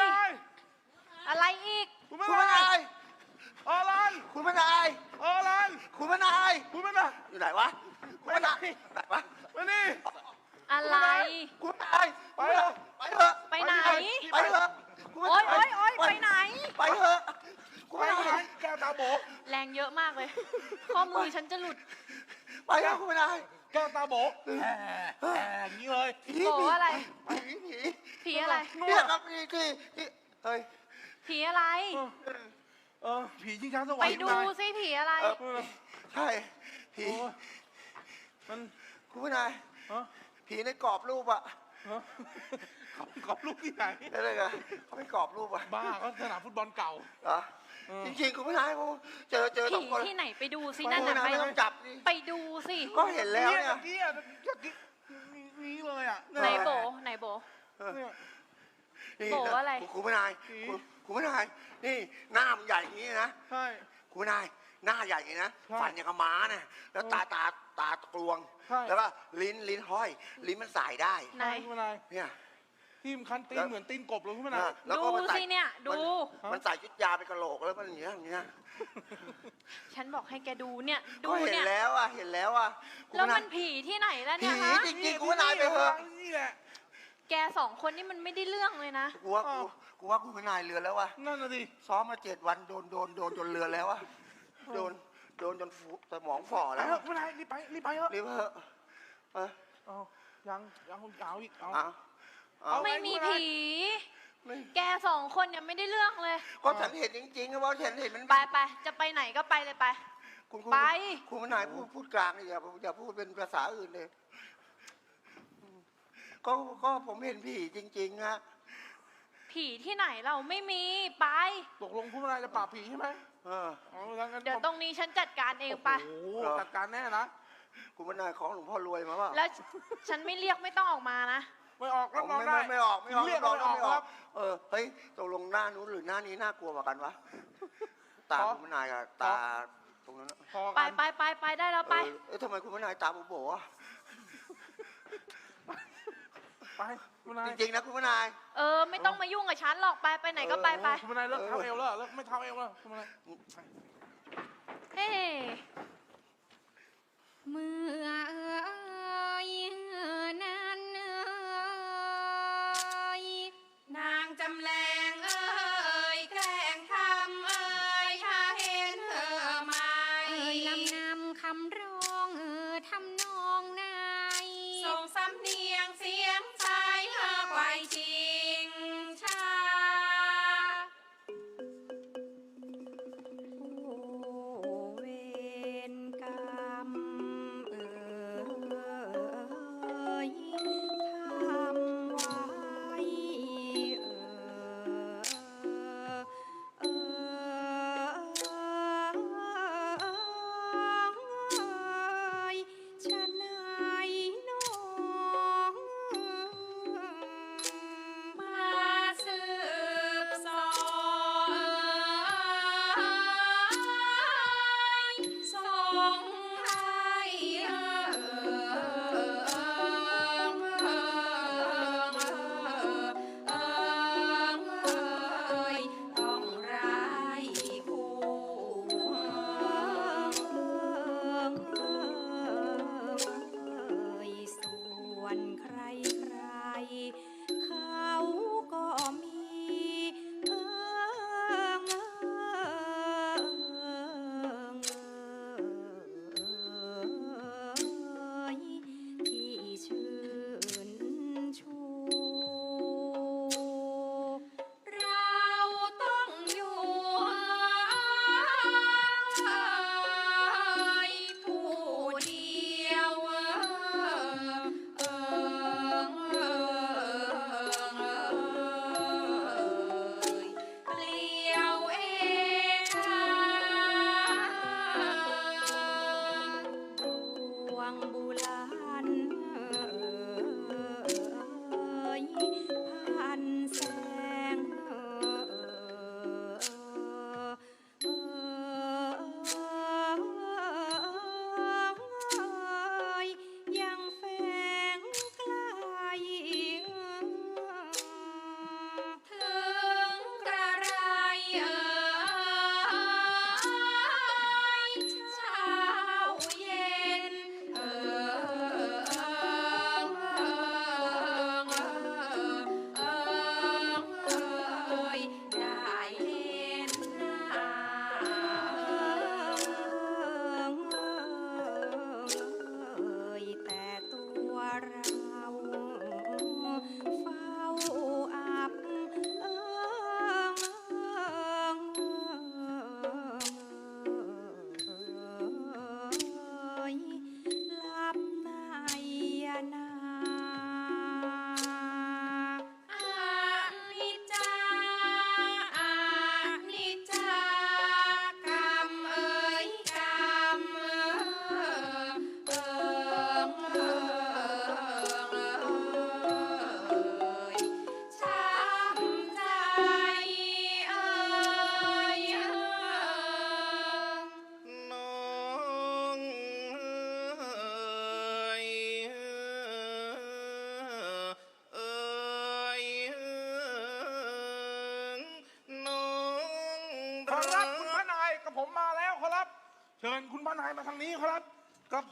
นายอะไรอีก คุณคุแม่ณพนายออลันคุณพนายออลันคุณพนายคุณแม่นายอยู่ไหนวะคุณพนายไหนวะมานี่อะไร คุณพนายไปเถอะไปเถอะไปไหน ไปเถอะคุณพโอ๊นายโอ๊ยโอ๊ยไปไหน ไปเถอะคุณไปพไหนนายแก้วตาโบแรงเยอะมากเลย ข้อมือฉันจะหลุด ไปเถอะคุณพนาย แก้วตาโบแหมแหมอย่างนี้เลยผีโบอะไร ผีผีผีอะไร เนี่ยครับนี่ที่ที่เฮ้ยผีอะไร เออผีชิงช้าสวรไปรค์ดูนายสิผีอะไรเออเออใช่ ผีโอ้ยมันคุณพนายฮะผีในกรอบรูปอะฮะขอบขอบลูกที่ไหนอะไรกันเขาไม่กรอบรูปอะบ้าก็สนามฟุตบอลเก่าเหรอเออ จริงๆคุณพนายผมเจอเจอสผีองคนที่ไหนไปดูสิคุณนั่นพน่ะนายไปไม่ต้องจับดิไปดูสิก็เห็นแล้วเนี่ยเมื่อกี้อะเมื่อกี้นี้เลยอะไหนโบไหนโบเนี่ยนี่โบนะอะไรคุณคุณพนายผีคุณคุณพนายนี่หน้ามันใหญ่อย่างนี้นะใช่คุณพนายหน้าใหญ่อย่างนี้นะใช่ฟันอย่างกับม้านะแล้วตาตาตากลวงใช่แล้วก็ลิ้นลิ้นห้อย ลิ้นมันสายได้ไหนคุณนายเนี่ย ที่มนคันตีนเหมือนตีนกบเลยคุณนายนะ แล้วก็มันดูใส่สิเนี่ยดู มันมันใส่ชุดยาเป็นกระโหลกแล้วมันอย่างเงี้ยอย่างเงี้ยฉันบอกให้แกดูเนี่ย ดูก็เห็นเนี่ย แล้วอะเห็นแล้วอะคุณแล้วพนามัยนผีที่ไหนแล้วผีเนี่ยฮะจริงๆคุณพนายไปเถอะ นี่แหละ แกสองคนนี่มันไม่ได้เรื่องเลยนะ กูว่ากูกูว่าคุณพนายเรือนแล้วว่ะนั่นน่ะดิซ้อมมาเจ็ดวันโดนโดนโดนจนเรือนแล้วอะโดนโดนจนฟูสมองฝ่อไปแล้วเถอะคุณนายรีบไปรีบไปเถอะรีบเถอะเออเอายังยังยาวอีกเอา เอา เอาเอาไม่มีผี ไม่แกสองคนเนี่ยไม่ได้เรื่องเลย ก็ฉันเห็นจริงๆนะว่าฉันเห็นมันไปไปจะไปไหนก็ไปเลยไป คุณคุณไป คุณพนายพูดพูดกลางเลยอย่าอย่าพูดเป็นภาษาอื่นเลย ก็ก็ผมเห็นผีจริงๆนะผีที่ไหนเราไม่มีไป ตกลงคุณนายจะปราบผีใช่ไหมเออเอางั้นงั้นเดี๋ยวตรงนี้ฉันจัดการเองไป โอ้โหจัดการแน่นะ คุณพนายของหลวงพ่อรวยมาเปล่าแล้วฉันไม่เรียกไม่ต้องออกมานะ ไม่ออกรับผมรองไม่ได้ไม่ไม่ออกไม่ออกเรียกไม่ไม่ออออกกไม่อคอรักบเออเฮ้ยตกลงหน้านู้นหรือหน้านี้น่ากลัวกว่ากันวะตาขอคุณพนายกับตาตรงนั้นอะพอไปกันไปไปไปได้แล้วไป เออเอ้ยทำไมคุณพนายตาโบ๋ๆอะไปคุณนายจริงๆนะคุณพนาย เออ ไม่ต้องมายุ่งกับฉันหรอกไปไปไหนก็ไปไปคุณนายเลิกเท้าเอวแล้วเลิกไม่เท้าเอวแล้วคุณนายเฮ้เมื่อเอ่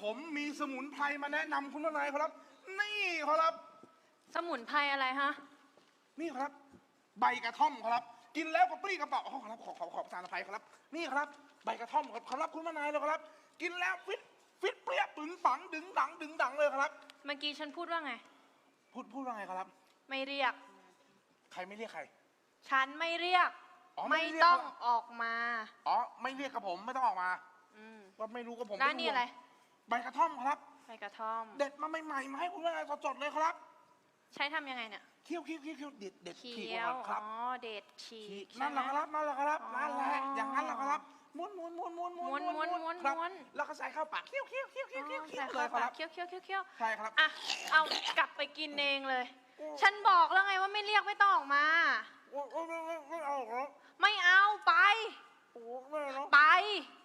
ผมมีสมุนไพรมาแนะนำคุณพระนายครับ นี่ครับ สมุนไพรอะไรฮะ นี่ครับ ใบกระท่อมครับ กินแล้วก็ปรี้กระเป๋าอ๋อครับขอขอขอประทานอภัยครับ นี่ครับ ใบกระท่อมครับครับคุณพระนายเลยครับ กินแล้วฟิตฟิตเปรี้ยปึงปังดึงดังดึงดังเลยครับ เมื่อกี้ฉันพูดว่าไง พูดพูดว่าไงครับ ไม่เรียก ใครไม่เรียกใคร ฉันไม่เรียก อ๋อไม่ไม่เรียกต้องเหรอออกมา อ๋อไม่เรียกกับผมไม่ต้องออกมาอืมว่าไม่รู้กับผมแล้วนี่อะไร ใบกระท่อมครับ ใบกระท่อม เด็ดมาใหม่ๆมาให้คุณพระนายสดๆเลยครับ ใช้ทำยังไงเนี่ยเคี่ยวเคี่ยวเคี่ยวเคี่ยวเด็ดเด็ดเคีฉีก้ยวคอ๋รัอบเด็ดฉีกนั่นแหละใช่คไมรับนั่นแหละครับอ๋อนั่นแหละอย่างนั้นแหละครับม้วนม้วนม้วนม้วนม้วนม้วนม้วนครับม้วนแล้วก็ใส่เข้าปากเคี่ยวเคี่ยวเคี่ยวเคี่ยวเคี่ยวเคี่ยวใส่เลยเข้าคปารักบเคี้ยวเคี้ยวเคี้ยวเคี้ยวใช่ครับ อะเอากลับไปกินเองเลยฉันบอกแล้วไงว่าไม่เรียกไม่ต้องออกมา โอ้โอ้ไม่ไม่ไม่เอาหรอกไม่เอาไป โอ้ไม่เอาหรอกไป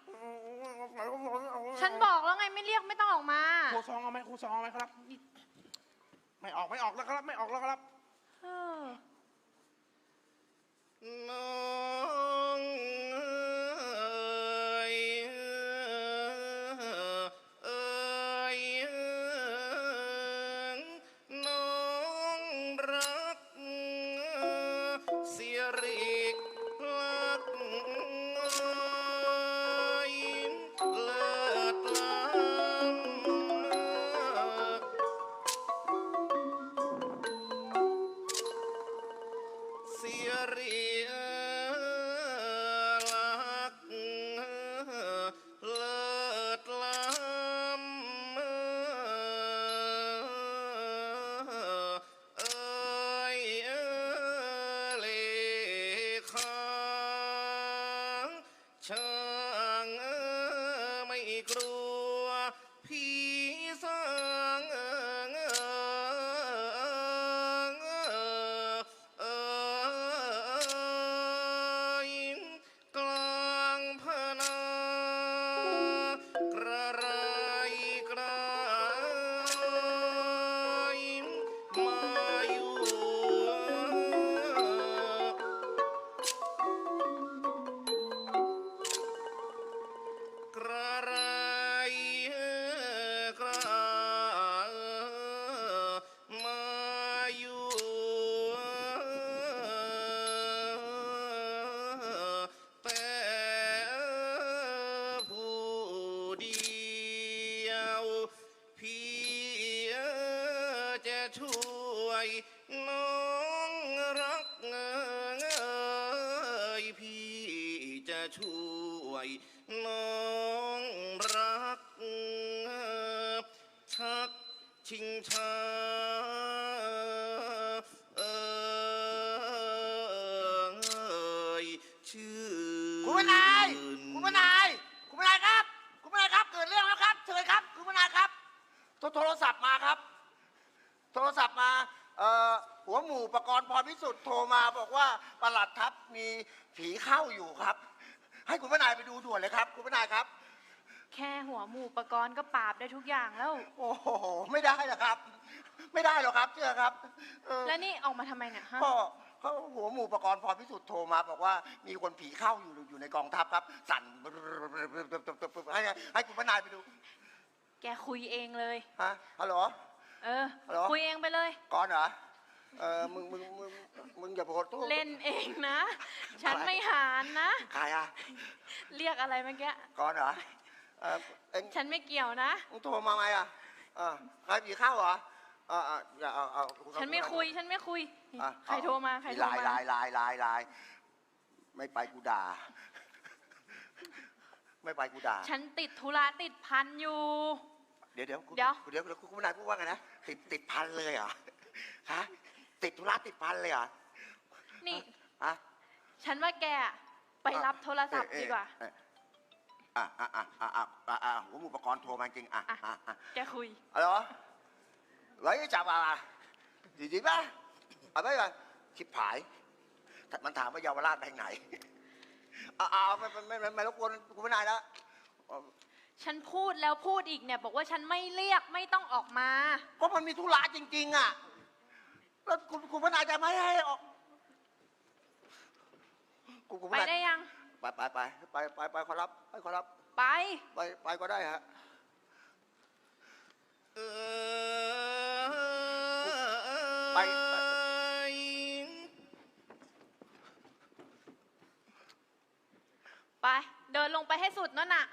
โอ้โอ้ไม่เอาไม่เอาฉันบอกแล้วไงไม่เรียกไม่ต้องออกมา ครูซองเอาไหมครูซองเอาไหมครับ ไม่ออกไม่ออกแล้วครับ ไม่ออกแล้วครับ เออ น้อง ងអើយមិនគ្រូ คุณพนาย คุณพนาย คุณพนายครับ คุณพนายครับ เกิดเรื่องแล้วครับ เชิญครับ คุณพนายครับ โทรโทรศัพท์มาครับ โทรศัพท์มา เอ่อ หัวหมู่ประกรณ์พรพิสุทธิ์โทรมาบอกว่าประหลัดทัพมีผีเข้าอยู่ครับ ให้คุณพนายไปดูด่วนเลยครับ คุณพนายครับ แค่หัวหมูประกรณ์ก็ปราบได้ทุกอย่างแล้ว โอ้โห ไม่ได้หรอกครับ ไม่ได้หรอกครับเชื่อครับเออ แล้วนี่ออกมาทำไมเนี่ยฮะ ก็ เขาหัวหมู่ประกรณ์พรพิสุทธิ์โทรมาบอกว่ามีคนผีเข้าอยู่อยู่ในกองทัพครับ สั่นให้ให้คุณพนายไปดูแกคุยเองเลยฮะฮัลโหลเออฮัลโหลคุยเองไปเลยก่อนเหรอเออมึงมึงมึงมึงอย่าไปขอโทษเล่นเองนะ ฉันไม่หารนะใครอะเรียกอะไรเมื่อกี้ก่อนเหรอเออเอ็งฉันไม่เกี่ยวนะมึงโทรมาไหมอะเออใครผีเข้าเหรอเออเอออย่าเอาเอาฉันไม่คุยฉันไม่คุย อะใครโทรมาใครโทรไลน์ไลมาน์ไลน์ไลน์ไลน์ไม่ไปกูด่า ไม่ไปกูด่า ฉันติดธุระติดพันอยู่ เดี๋ยวเดี๋ยวคุณเดี๋ยวเดี๋ยวเดี๋ยวคุณคุณนายพูดว่าไงนะติดติดพันเลยเหรอฮะติดธุระติดพันเลยเหรอนี่ ฮะฉันว่าแกอะไปรับโทรศัพท์เอ่อดีกว่า เอ่ออะอะอะอะอะอะอะหัวหมูปกรณ์โทรมาจริงอะอะ อะอะแกคุย อะไรวะไว้จับอะไรจริงๆป่ะ เอาไว้ก่อนชิบหาย มันถามว่าเยาวราชไปไหนเอาเอาไม่ไม่ไม่ไม่รบกวนคุณม่นายแล้วฉันพูดแล้วพูดอีกเนี่ย บอกว่าฉันไม่เรียกไม่ต้องออกมา ก็มันมีธุระจริง ๆ อะ แล้วคุณคุณพนายจะไม่ให้ออกกูกูไปได้ยัง ไปไปไปไปไปไปขอรับไปขอรับ ไป ไปไปก็ได้ฮะไป ให้สุดนั่นน่ะ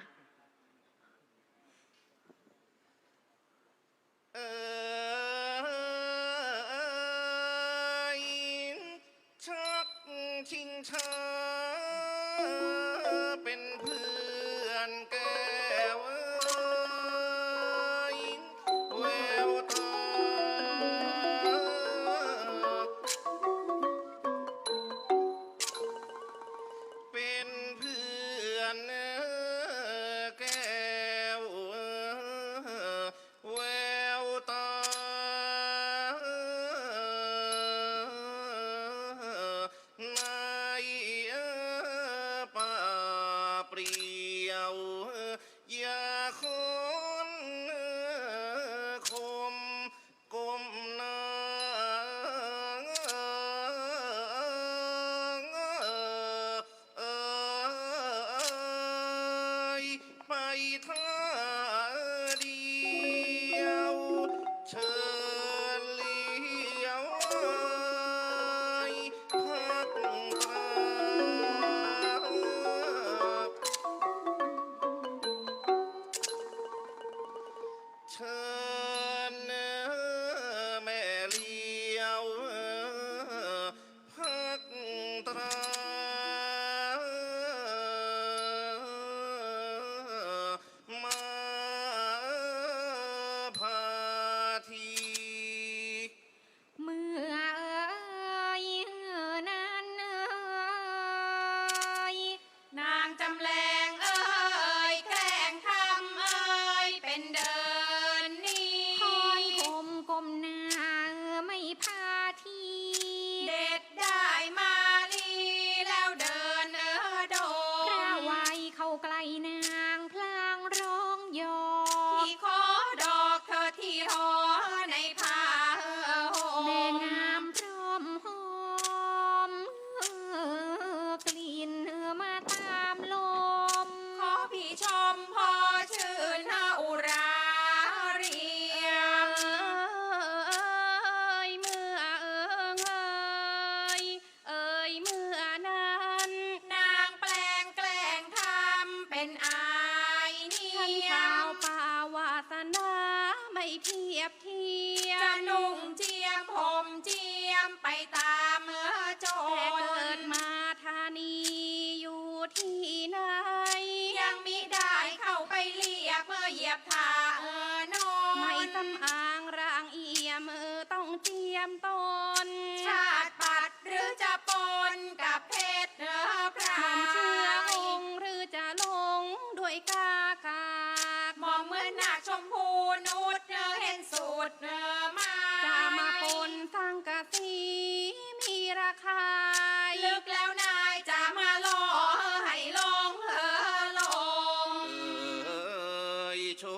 ช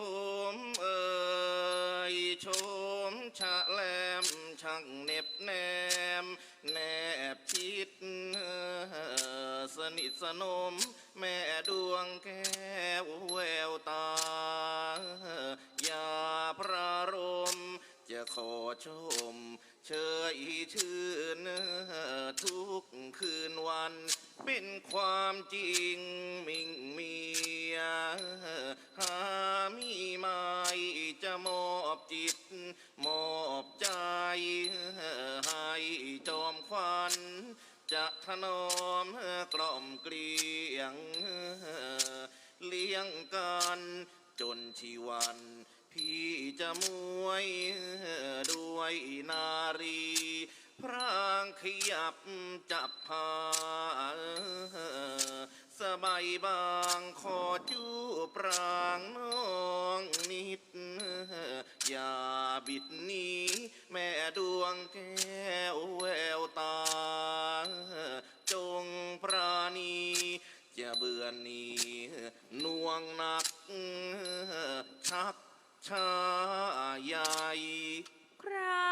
มเอ่ยชมชะแลมช่างเน็บแนม แนบชิดสนิทสนม แม่ดวงแก้วแววตายาพระรม จะขอชม เชยชื่นทุกคืนวัน เป็นความจริงมิ่งเมีย มีไม่จะมอบจิต มอบใจให้จอมควันจะถนอมกล่อมเกลียง เลี้ยงกันจนชีวัน พี่จะมวยด้วยนารี พรางขยับจับพา สบายบางขอจูปรางน้องนิด อย่าบิดนี้ แม่ดวงแก้วแววตา จงปราณีจะเบื่อนี้นวงนัก ชักชาใครา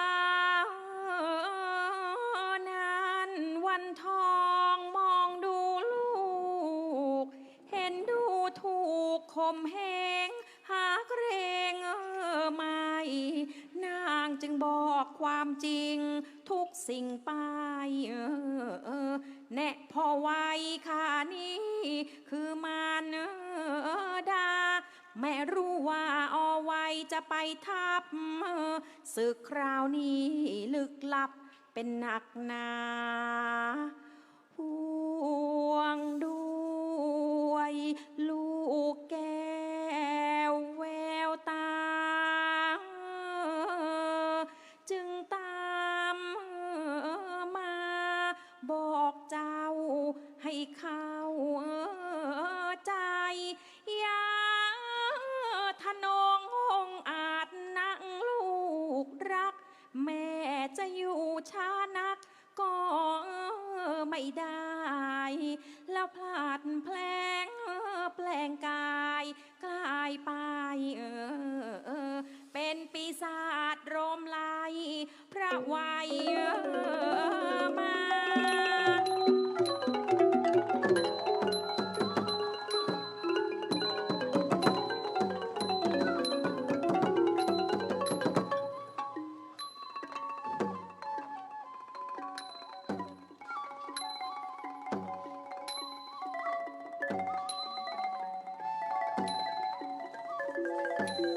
บ ข่มเหงหาเกรงเออไม่นางจึงบอกความจริง ทุกสิ่งไปเออเออแน่พอไว้ค่านี้ คือมารเออดา แม่รู้ว่าอไวจะไปทับเออศึกคราวนี้ลึกลับเป็นหนักหนาห่วงด้วย ลูกแก้วแววตา จึงตามมาบอกเจ้าให้เข้าใจยาทนงองอาจนั่งลูกรัก แม่จะอยู่ช้านักก็ไม่ได้ แล้วพลาดแพลงแปลงกายกลายไปเออเป็นปีศาจโรมไลยพระวัยเออมา เ